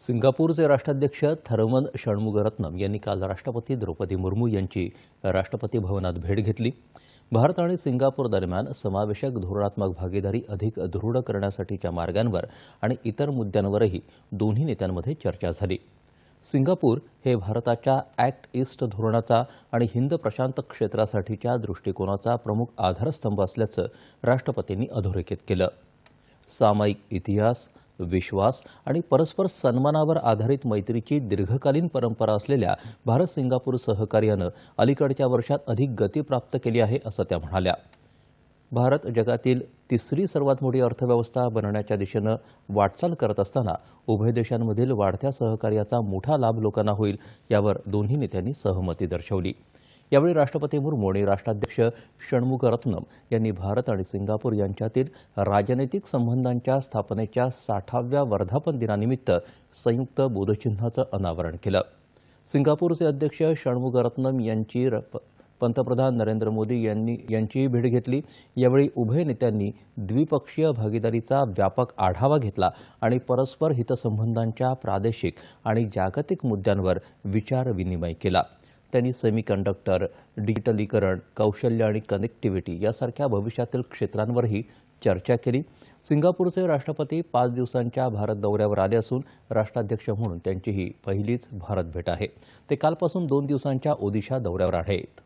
सिंगापूरचे राष्ट्राध्यक्ष थर्मन षण्मुगरत्नम यांनी काल राष्ट्रपती द्रौपदी मुर्मू यांची राष्ट्रपती भवनात भेट घेतली. भारत आणि सिंगापूर दरम्यान समावेशक धोरणात्मक भागीदारी अधिक दृढ करण्यासाठीच्या मार्गांवर आणि इतर मुद्द्यांवरही दोन्ही नेत्यांमध्ये चर्चा झाली. सिंगापूर हे भारताच्या ॲक्ट ईस्ट धोरणाचा आणि हिंद प्रशांत क्षेत्रासाठीच्या दृष्टिकोनाचा प्रमुख आधारस्तंभ असल्याचं राष्ट्रपतींनी अधोरेखित केलं. सामायिक इतिहास विश्वास आणि परस्पर सन्मानावर आधारित मैत्रीची दीर्घकालीन परंपरा असलेल्या भारत सिंगापूर सहकार्यानं अलीकडच्या वर्षात अधिक गती प्राप्त केली आहे असं त्या म्हणाल्या. भारत जगातील तिसरी सर्वात मोठी अर्थव्यवस्था बनण्याच्या दिशेनं वाटचाल करत असताना उभय देशांमधील वाढत्या सहकार्याचा मोठा लाभ लोकांना होईल यावर दोन्ही नेत्यांनी सहमती दर्शवली. यावेळी राष्ट्रपती मुर्मू आणि राष्ट्राध्यक्ष षण्मुगरत्नम यांनी भारत आणि सिंगापूर यांच्यातील राजनैतिक संबंधांच्या स्थापनेच्या साठाव्या वर्धापन दिनानिमित्त संयुक्त बोधचिन्हाचं अनावरण केलं. सिंगापूरचे अध्यक्ष षण्मुगरत्नम यांची र- पंतप्रधान नरेंद्र मोदी यांनी यांचीही भेट घेतली. यावेळी उभय नेत्यांनी द्विपक्षीय भागीदारीचा व्यापक आढावा घेतला आणि परस्पर हितसंबंधांच्या प्रादेशिक आणि जागतिक मुद्द्यांवर विचारविनिमय केला. त्यांनी सेमीकंडक्टर डिजिटलीकरण कौशल्य आणि कनेक्टिव्हिटी यासारख्या भविष्यातील क्षेत्रांवरही चर्चा केली. सिंगापूरचे राष्ट्रपती पाच दिवसांच्या भारत दौऱ्यावर आले असून राष्ट्राध्यक्ष म्हणून त्यांची ही पहिलीच भारत भेट आहे. ते कालपासून दोन दिवसांच्या ओदिशा दौऱ्यावर आहेत.